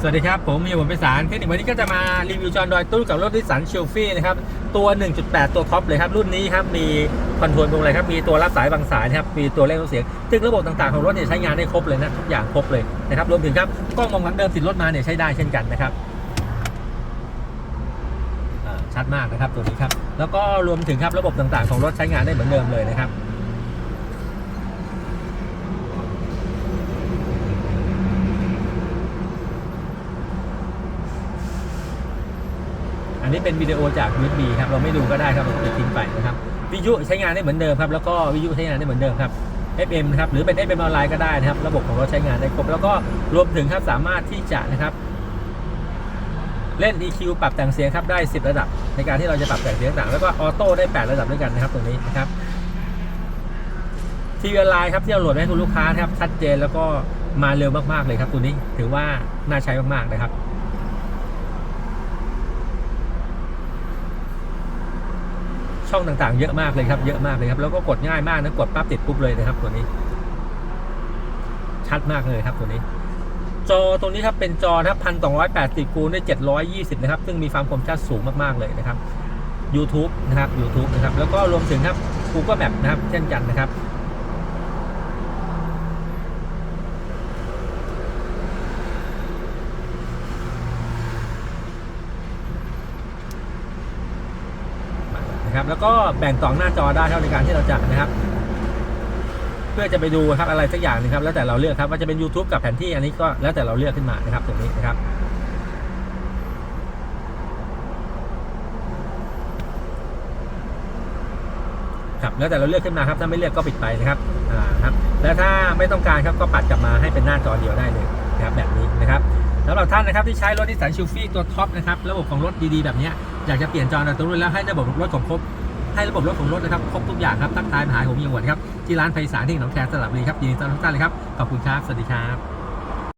สวัสดีครับ ผมมีผมเป็นสารเทคนิควันนี้ก็จะมารีวิวจอนดอยตู้กับรถดิสันเชลฟี่นะครับ ตัว 1.8 ตัวท็อปเลยครับ รุ่นนี้ครับ มีคอนโทรลตรงอะไรครับ มีตัวรับสายบางสายนะครับ มีตัวเล่นเสียงซึ่งระบบต่างๆของรถเนี่ยใช้งานได้ครบเลยนะทุกอย่างครบเลยนะครับรวมถึงครับกล้องมองหลังเดิมติดรถมาเนี่ยใช้ได้เช่นกันนะครับชัดมากนะครับตัวนี้ครับแล้วก็รวมถึงครับระบบต่างๆ ของรถใช้งานได้เหมือนเดิมเลยนะครับ อันนี้เป็นวิดีโอจาก USB ครับเราไม่ดูก็ได้ครับเราปิดทิ้งไปนะครับวิทยุใช้งานได้เหมือนเดิมครับแล้วก็วิทยุใช้งานได้เหมือนเดิมครับ FM นะครับหรือเป็น FM ออนไลน์ก็ได้นะครับ ระบบของเราใช้งานได้ครบแล้วก็รวมถึงครับสามารถที่จะนะครับ เล่น EQ ปรับแต่งเสียงครับได้ 10 ระดับ ในการที่เราจะปรับแต่งเสียงต่างแล้วก็ออโต้ได้ 8 ระดับด้วยกันนะครับตรงนี้นะครับทีวีออนไลน์ครับที่เราโหลดให้คุณลูกค้านะครับชัดเจนแล้วก็มาเร็วมากๆเลยครับตัวนี้ถือว่าน่าใช้มากๆนะครับ ช่องต่างๆ เยอะมากเลยครับ เยอะมากเลยครับ แล้วก็กดง่ายมากนะ กดปั๊บติดปุ๊บเลยนะครับ ตัวนี้ ชัดมากเลยครับตัวนี้ จอตรงนี้ครับเป็นจอนะครับพันสองร้อยแปดสิบคูณด้วยเจ็ดร้อยยี่สิบนะครับ ซึ่งมีความคมชัดสูงมากๆเลยนะครับ YouTube นะครับ YouTube นะครับ แล้วก็รวมถึงครับ Google Map นะครับ เช่นกันนะครับ นะครับ แล้วก็แบ่งต่อหน้าจอได้เท่าในการที่เราจะนะครับ เพื่อจะไปดูครับอะไรสักอย่างนึงครับ แล้วแต่เราเลือกครับว่าจะเป็น YouTube กับแผนที่อันนี้ก็แล้วแต่เราเลือกขึ้นมานะครับตรงนี้นะครับครับแล้วแต่เราเลือกขึ้นมาครับถ้าไม่เลือกก็ปิดไปนะครับอ่าครับ แล้วถ้าไม่ต้องการครับก็ปัดกลับมาให้เป็นหน้าจอเดียวได้เลยนะครับแบบนี้ สำหรับท่านนะครับที่ใช้รถนิสสันชิลฟี่ตัวท็อปนะครับระบบของรถดีๆแบบนี้อยากจะเปลี่ยนจอในตัวรุ่นแล้วให้ระบบรถของครบให้ระบบรถของรถนะครับครบทุกอย่างครับทักทายมาหาผมยังหวนครับที่ร้านไพศาลที่หนองแคสระบุรีครับยินดีต้อนรับทุกท่านเลยครับขอบคุณครับสวัสดีครับ